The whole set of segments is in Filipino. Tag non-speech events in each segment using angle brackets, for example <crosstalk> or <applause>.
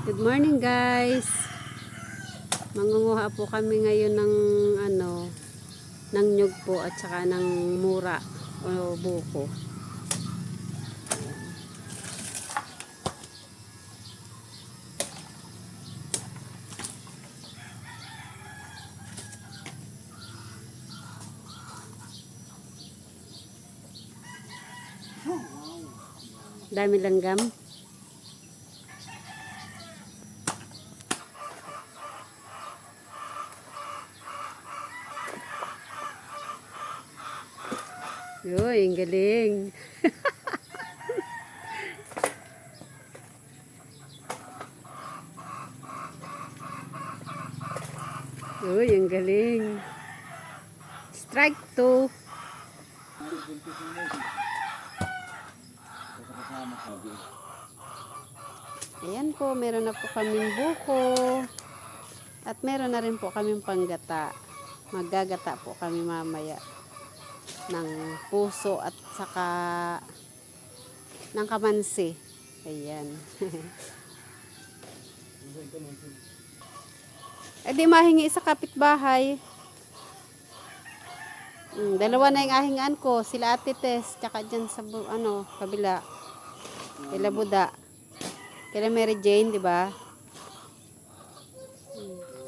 Good morning guys. Mangunguha po kami ngayon ng ano ng nyug po at saka ng mura o buko. Dami langgam. Uy, ang galing. <laughs> Uy, ang galing. Strike 2. Ayan po, meron na po kaming buko. At meron na rin po kaming panggata. Maggagata po kami mamaya ng puso at saka ng kamansi. Ayan. <laughs> eh di mahingi sa kapitbahay. Mm, dalawa na yung ahingaan ko. Sila ate Tess, tsaka dyan sa ano, kabila. Kila Buda. Kila Mary Jane, di ba?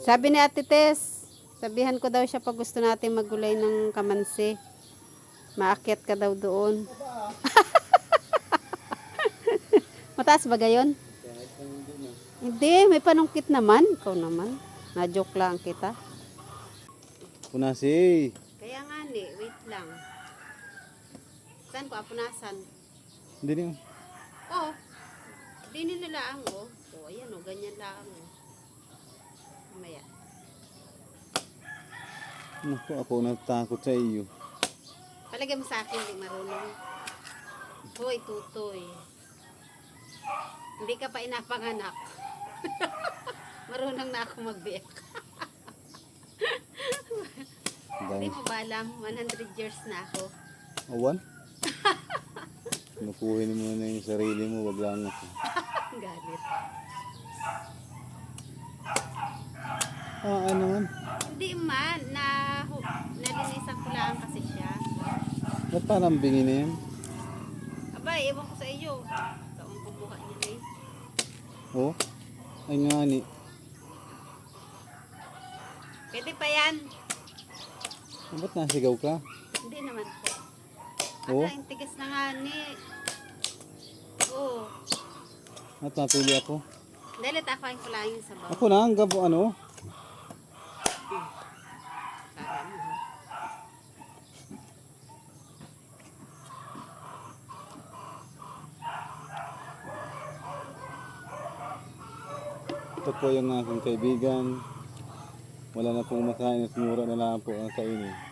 Sabi ni ate Tess, sabihan ko daw siya pag gusto natin magulay ng kamansi. Maakyat ka daw doon. <laughs> Mataas ba gayon? Hindi, may panungkit naman. Ikaw naman. Na-joke lang kita. Punasi. Kaya nga ni, wait lang. Saan ko apunasan? Hindi din. Oh, di nila laang oh. Oh, ayan oh, ganyan laang oh. Mamaya. Naku, ako natakot sa iyo. Palagay mo sa akin, hindi marunong. Hoy, tutoy. Hindi ka pa inapanganak. <laughs> marunong na ako magbiyak. Hindi mo ba alam, 100 years na ako. awan. Kinukuhin mo na yung sarili mo, wag lang ako. <laughs> Galit. Ah, ano man? Hindi man, na, nalinisan ko lang kasi. Ba't parang bingi na yan? Aba, ewan ko sa iyo. Taong kukuha niya na eh. Oh, ay nga ni. Pwede pa yan. Ah, Ba't nasigaw ka? Hindi naman po. Oo. Aba, yung tigas na nga ni. Oo. At natuli ako. Dahil ako ay kulangin sa bawah. Ako na, ang gabo ano. Ito po yung aking kaibigan. Wala na pong makain at mura na lang po ang kainin.